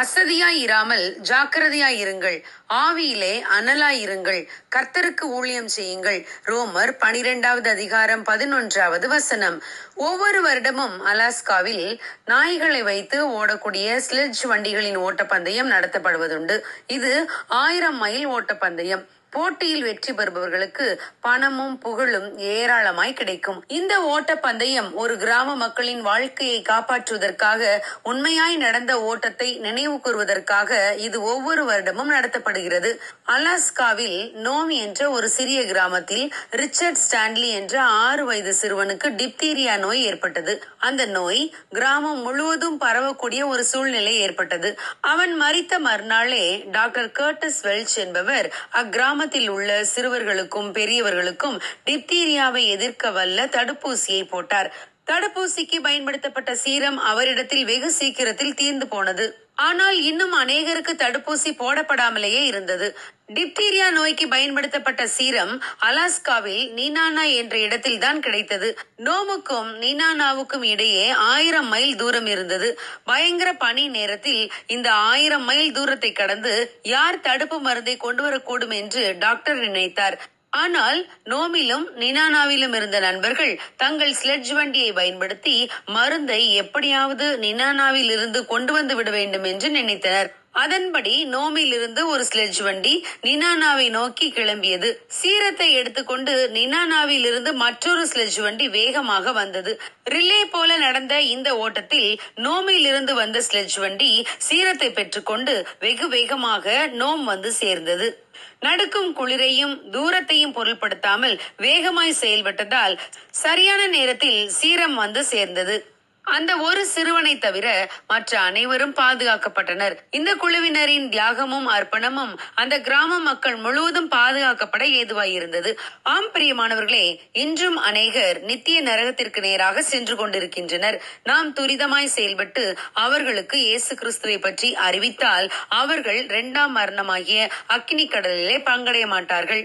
அசதியாய் இராமல் ஜாக்கிரதையாய் இருங்கள் ஆவியிலே அனலாய் இருங்கள் கர்த்தருக்கு ஊழியம் செய்யுங்கள். ரோமர் பனிரெண்டாவது அதிகாரம் பதினொன்றாவது வசனம். ஒவ்வொரு வருடமும் அலாஸ்காவில் நாய்களை வைத்து ஓடக்கூடிய ஸ்லெட்ஜ் வண்டிகளின் ஓட்டப்பந்தயம் நடத்தப்படுவதுண்டு. இது ஆயிரம் மைல் ஓட்டப்பந்தயம். போட்டியில் வெற்றி பெறுபவர்களுக்கு பணமும் புகழும் ஏராளமாய் கிடைக்கும். இந்த ஓட்டப்பந்தயம் ஒரு கிராம மக்களின் வாழ்க்கையை காப்பாற்றுவதற்காக உண்மையாய் நடந்த ஓட்டத்தை நினைவு கூறுவதற்காக இது ஒவ்வொரு வருடமும் நடத்தப்படுகிறது. அலாஸ்காவில் நோமி என்ற ஒரு சிறிய கிராமத்தில் ரிச்சர்ட் ஸ்டான்லி என்ற ஆறு வயது சிறுவனுக்கு டிப்தீரியா நோய் ஏற்பட்டது. அந்த நோய் கிராமம் முழுவதும் பரவக்கூடிய ஒரு சூழ்நிலை ஏற்பட்டது. அவன் மறித்த மறுநாளே டாக்டர் கர்டஸ் வெல்ச் என்பவர் கிராமத்தில் உள்ள சிறுவர்களுக்கும் பெரியவர்களுக்கும் டிப்தீரியாவை எதிர்க்க வல்ல தடுப்பூசியை போட்டார். தடுப்பூசிக்கு பயன்படுத்தப்பட்ட சீரம் அவரிடத்தில் வெகு சீக்கிரத்தில் தீர்ந்து போனது. ஆனால் இன்னும் அநேகருக்கு தடுப்பூசி போடப்படாமலேயே இருந்தது. டிப்தீரியா நோய்க்கு பயன்படுத்தப்பட்ட சீரம் அலாஸ்காவில் நீனானா என்ற இடத்தில் தான் கிடைத்தது. நோமுக்கும் நீனானாவுக்கும் இடையே ஆயிரம் மைல் தூரம் இருந்தது. பயங்கர பனி நேரத்தில் இந்த ஆயிரம் மைல் தூரத்தை கடந்து யார் தடுப்பு மருந்தை கொண்டு வரக்கூடும் என்று டாக்டர் நினைத்தார். ஆனால் நோமிலும் நினானாவிலும் இருந்த நண்பர்கள் தங்கள் ஸ்லெட்ஜ் வண்டியை பயன்படுத்தி மருந்தை எப்படியாவது நினானாவில் இருந்து கொண்டு வந்து விட வேண்டும் என்று நினைத்தனர். அதன்படி நோமிலிருந்து ஒரு ஸ்லெட்ஜ் வண்டி நினானாவை நோக்கி கிளம்பியது. சீரத்தை எடுத்துக்கொண்டு நினானாவில் இருந்து மற்றொரு ஸ்லெட்ஜ் வண்டி வேகமாக வந்தது. ரிலே போல நடந்த இந்த ஓட்டத்தில் நோமிலிருந்து வந்த ஸ்லெட்ஜ் வண்டி சீரத்தை பெற்றுக்கொண்டு வெகு வேகமாக நோம் வந்து சேர்ந்தது. நடுக்கும் குளிரையும் தூரத்தையும் பொருட்படுத்தாமல் வேகமாய் செயல்பட்டதால் சரியான நேரத்தில் சீரம் வந்து சேர்ந்தது. அந்த ஒரு சிறுவனை தவிர மற்ற அனைவரும் பாதுகாக்கப்பட்டனர். இந்த குழுவினரின் தியாகமும் அர்ப்பணமும் அந்த கிராம மக்கள் முழுவதும் பாதுகாக்கப்பட ஏதுவாயிருந்தது ஆம் பிரியமானவர்களே இன்றும் அநேகர் நித்திய நரகத்திற்கு நேராக சென்று கொண்டிருக்கின்றனர். நாம் துரிதமாய் செயல்பட்டு அவர்களுக்கு இயேசு கிறிஸ்துவை பற்றி அறிவித்தால் அவர்கள் இரண்டாம் மரணமாகிய அக்னி கடலிலே பங்கடைய மாட்டார்கள்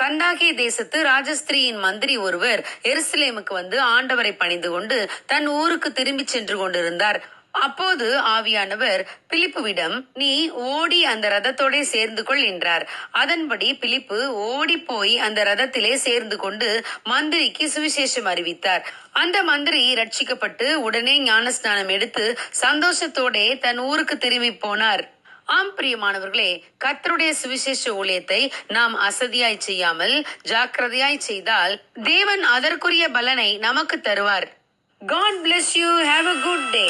கந்தாகி தேசத்து ராஜஸ்திரியின் மந்திரி ஒருவர் எருசலேமுக்கு வந்து ஆண்டவரை பணிந்து கொண்டு தன் ஊருக்கு திரும்பி சென்று கொண்டிருந்தார். அப்போது ஆவியானவர் பிலிப்புவிடம் நீ ஓடி அந்த ரதத்தோட சேர்ந்து கொள் என்றார். அதன்படி பிலிப்பு ஓடி போய் அந்த ரதத்திலே சேர்ந்து கொண்டு மந்திரிக்கு சுவிசேஷம் அறிவித்தார். அந்த மந்திரி ரட்சிக்கப்பட்டு உடனே ஞானஸ்நானம் எடுத்து சந்தோஷத்தோட தன் ஊருக்கு திரும்பி போனார். ஆம் பிரியமானவர்களே கர்த்தருடைய சுவிசேஷ ஊழியத்தை நாம் அசதியாய் செய்யாமல் ஜாக்கிரதையாய் செய்தால் தேவன் அதற்குரிய பலனை நமக்கு தருவார். God bless you have a good day